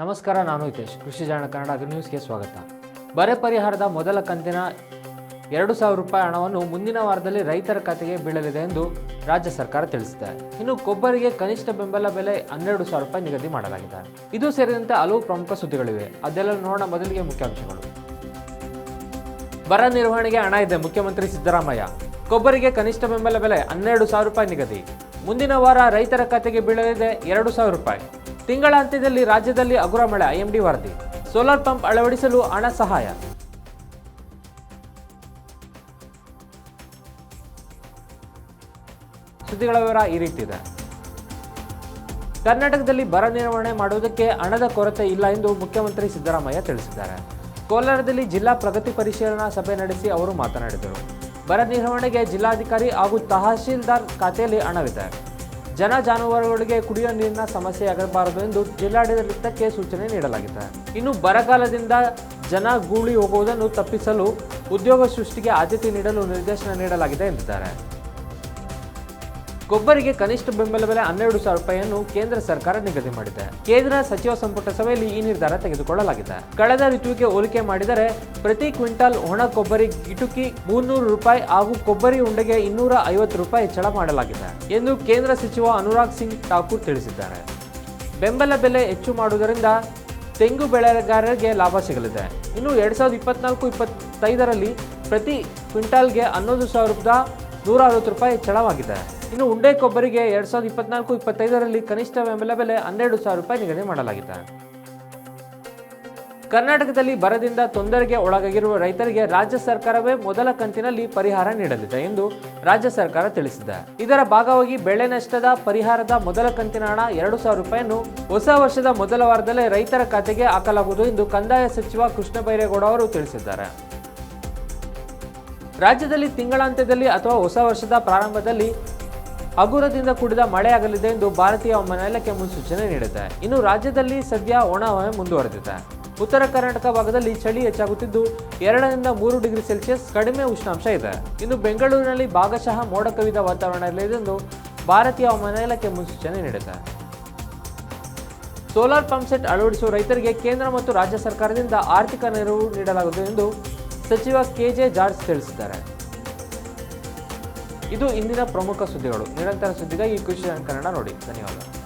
ನಮಸ್ಕಾರ, ನಾನು ಹಿತೇಶ್. ಕೃಷಿ ಜಾಣ ಕನ್ನಡ ಅಗ್ರ ನ್ಯೂಸ್ಗೆ ಸ್ವಾಗತ. ಬರೆ ಪರಿಹಾರದ ಮೊದಲ ಕಂತಿನ ಎರಡು ಸಾವಿರ ರೂಪಾಯಿ ಹಣವನ್ನು ಮುಂದಿನ ವಾರದಲ್ಲಿ ರೈತರ ಖಾತೆಗೆ ಬೀಳಲಿದೆ ಎಂದು ರಾಜ್ಯ ಸರ್ಕಾರ ತಿಳಿಸಿದೆ. ಇನ್ನು ಕೊಬ್ಬರಿಗೆ ಕನಿಷ್ಠ ಬೆಂಬಲ ಬೆಲೆ ಹನ್ನೆರಡು ಸಾವಿರ ರೂಪಾಯಿ ನಿಗದಿ ಮಾಡಲಾಗಿದೆ. ಇದು ಸೇರಿದಂತೆ ಹಲವು ಪ್ರಮುಖ ಸುದ್ದಿಗಳಿವೆ. ಅದೆಲ್ಲ ನೋಡೋಣ ಮೊದಲಿಗೆ ಮುಖ್ಯಾಂಶಗಳು. ಬರ ನಿರ್ವಹಣೆಗೆ ಹಣ ಇದೆ. ಮುಖ್ಯಮಂತ್ರಿ ಸಿದ್ದರಾಮಯ್ಯ. ಕೊಬ್ಬರಿಗೆ ಕನಿಷ್ಠ ಬೆಂಬಲ ಬೆಲೆ ಹನ್ನೆರಡು ಸಾವಿರ ರೂಪಾಯಿ ನಿಗದಿ. ಮುಂದಿನ ವಾರ ರೈತರ ಖಾತೆಗೆ ಬೀಳಲಿದೆ ಎರಡು ಸಾವಿರ ರೂಪಾಯಿ. ತಿಂಗಳ ಅಂತ್ಯದಲ್ಲಿ ರಾಜ್ಯದಲ್ಲಿ ಅಗುರ ಮಳೆ, ಐಎಂಡಿ ವರದಿ. ಸೋಲಾರ್ ಪಂಪ್ ಅಳವಡಿಸಲು ಹಣ ಸಹಾಯ. ಸುದ್ದಿಗಳ ವಿವರ ಈ ರೀತಿ ಇದೆ ಕರ್ನಾಟಕದಲ್ಲಿ ಬರ ನಿರ್ವಹಣೆ ಮಾಡುವುದಕ್ಕೆ ಹಣದ ಕೊರತೆ ಇಲ್ಲ ಎಂದು ಮುಖ್ಯಮಂತ್ರಿ ಸಿದ್ದರಾಮಯ್ಯ ತಿಳಿಸಿದ್ದಾರೆ. ಕೋಲಾರದಲ್ಲಿ ಜಿಲ್ಲಾ ಪ್ರಗತಿ ಪರಿಶೀಲನಾ ಸಭೆ ನಡೆಸಿ ಅವರು ಮಾತನಾಡಿದರು. ಬರ ನಿರ್ವಹಣೆಗೆ ಜಿಲ್ಲಾಧಿಕಾರಿ ಹಾಗೂ ತಹಶೀಲ್ದಾರ್ ಖಾತೆಯಲ್ಲಿ ಹಣವಿದೆ. ಜನ ಜಾನುವಾರುಗಳಿಗೆ ಕುಡಿಯುವ ನೀರಿನ ಸಮಸ್ಯೆ ಆಗಬಾರದು ಎಂದು ಜಿಲ್ಲಾಡಳಿತಕ್ಕೆ ಸೂಚನೆ ನೀಡಲಾಗಿದೆ. ಇನ್ನು ಬರಗಾಲದಿಂದ ಜನ ಗೂಳಿ ಹೋಗುವುದನ್ನು ತಪ್ಪಿಸಲು ಉದ್ಯೋಗ ಸೃಷ್ಟಿಗೆ ಆದ್ಯತೆ ನೀಡಲು ನಿರ್ದೇಶನ ನೀಡಲಾಗಿದೆ ಎಂದಿದ್ದಾರೆ. ಕೊಬ್ಬರಿಗೆ ಕನಿಷ್ಠ ಬೆಂಬಲ ಬೆಲೆ ಹನ್ನೆರಡು ಸಾವಿರ ರೂಪಾಯಿಯನ್ನು ಕೇಂದ್ರ ಸರ್ಕಾರ ನಿಗದಿ ಮಾಡಿದೆ. ಕೇಂದ್ರ ಸಚಿವ ಸಂಪುಟ ಸಭೆಯಲ್ಲಿ ಈ ನಿರ್ಧಾರ ತೆಗೆದುಕೊಳ್ಳಲಾಗಿದೆ. ಕಳೆದ ಋತುವಿಗೆ ಹೋಲಿಕೆ ಮಾಡಿದರೆ ಪ್ರತಿ ಕ್ವಿಂಟಾಲ್ ಒಣ ಕೊಬ್ಬರಿ ಗಿಟುಕಿ ಮುನ್ನೂರು ರೂಪಾಯಿ ಹಾಗೂ ಕೊಬ್ಬರಿ ಉಂಡೆಗೆ ಇನ್ನೂರ ಐವತ್ತು ರೂಪಾಯಿ ಹೆಚ್ಚಳ ಮಾಡಲಾಗಿದೆ ಎಂದು ಕೇಂದ್ರ ಸಚಿವ ಅನುರಾಗ್ ಸಿಂಗ್ ಠಾಕೂರ್ ತಿಳಿಸಿದ್ದಾರೆ. ಬೆಂಬಲ ಬೆಲೆ ಹೆಚ್ಚು ಮಾಡುವುದರಿಂದ ತೆಂಗು ಬೆಳೆಗಾರರಿಗೆ ಲಾಭ ಸಿಗಲಿದೆ. ಇನ್ನು ಎರಡ್ ಸಾವಿರದ ಇಪ್ಪತ್ನಾಲ್ಕು ಇಪ್ಪತ್ತೈದರಲ್ಲಿ ಪ್ರತಿ ಕ್ವಿಂಟಾಲ್ಗೆ ಹನ್ನೊಂದು ಸಾವಿರದ ನೂರ ಅರವತ್ತು ರೂಪಾಯಿ ಹೆಚ್ಚಳವಾಗಿದೆ. ಇನ್ನು ಉಂಡೆ ಕೊಬ್ಬರಿಗೆ ಎರಡ್ ಸಾವಿರದ ಇಪ್ಪತ್ನಾಲ್ಕು ಇಪ್ಪತ್ತೈದರಲ್ಲಿ ಕನಿಷ್ಠ ಬೆಂಬಲ ಬೆಲೆ ಹನ್ನೆರಡು ಸಾವಿರ ರೂಪಾಯಿ ನಿಗದಿ ಮಾಡಲಾಗಿದೆ. ಕರ್ನಾಟಕದಲ್ಲಿ ಬರದಿಂದ ತೊಂದರೆಗೆ ಒಳಗಾಗಿರುವ ರೈತರಿಗೆ ರಾಜ್ಯ ಸರ್ಕಾರವೇ ಮೊದಲ ಕಂತಿನಲ್ಲಿ ಪರಿಹಾರ ನೀಡಲಿದೆ ಎಂದು ರಾಜ್ಯ ಸರ್ಕಾರ ತಿಳಿಸಿದೆ. ಇದರ ಭಾಗವಾಗಿ ಬೆಳೆ ನಷ್ಟದ ಪರಿಹಾರದ ಮೊದಲ ಕಂತಿನ ಹಣ ಎರಡು ಸಾವಿರ ರೂಪಾಯಿಯನ್ನು ಹೊಸ ವರ್ಷದ ಮೊದಲ ವಾರದಲ್ಲೇ ರೈತರ ಖಾತೆಗೆ ಹಾಕಲಾಗುವುದು ಎಂದು ಕಂದಾಯ ಸಚಿವ ಕೃಷ್ಣ ಬೈರೇಗೌಡ ಅವರು ತಿಳಿಸಿದ್ದಾರೆ. ರಾಜ್ಯದಲ್ಲಿ ತಿಂಗಳಾಂತ್ಯದಲ್ಲಿ ಅಥವಾ ಹೊಸ ವರ್ಷದ ಪ್ರಾರಂಭದಲ್ಲಿ ಹಗುರದಿಂದ ಕೂಡಿದ ಮಳೆಯಾಗಲಿದೆ ಎಂದು ಭಾರತೀಯ ಹವಾಮಾನ ಇಲಾಖೆ ಮುನ್ಸೂಚನೆ ನೀಡಿದೆ. ಇನ್ನು ರಾಜ್ಯದಲ್ಲಿ ಸದ್ಯ ಒಣ ಹವೆ ಮುಂದುವರೆದಿದೆ. ಉತ್ತರ ಕರ್ನಾಟಕ ಭಾಗದಲ್ಲಿ ಚಳಿ ಹೆಚ್ಚಾಗುತ್ತಿದ್ದು, ಎರಡರಿಂದ ಮೂರು ಡಿಗ್ರಿ ಸೆಲ್ಸಿಯಸ್ ಕಡಿಮೆ ಉಷ್ಣಾಂಶ ಇದೆ. ಇನ್ನು ಬೆಂಗಳೂರಿನಲ್ಲಿ ಭಾಗಶಃ ಮೋಡ ಕವಿದ ವಾತಾವರಣ ಇರಲಿದೆ ಎಂದು ಭಾರತೀಯ ಹವಾಮಾನ ಇಲಾಖೆ ಮುನ್ಸೂಚನೆ ನೀಡಿದೆ. ಸೋಲಾರ್ ಪಂಪ್ ಸೆಟ್ ಅಳವಡಿಸುವ ರೈತರಿಗೆ ಕೇಂದ್ರ ಮತ್ತು ರಾಜ್ಯ ಸರ್ಕಾರದಿಂದ ಆರ್ಥಿಕ ನೆರವು ನೀಡಲಾಗುವುದು ಎಂದು ಸಚಿವ ಕೆಜೆ ಜಾರ್ಜ್ ತಿಳಿಸಿದ್ದಾರೆ. ಇದು ಇಂದಿನ ಪ್ರಮುಖ ಸುದ್ದಿಗಳು. ನಿರಂತರ ಸುದ್ದಿಗಾಗಿ ಕೃಷಿ ಕನ್ನಡ ನೋಡಿ. ಧನ್ಯವಾದ.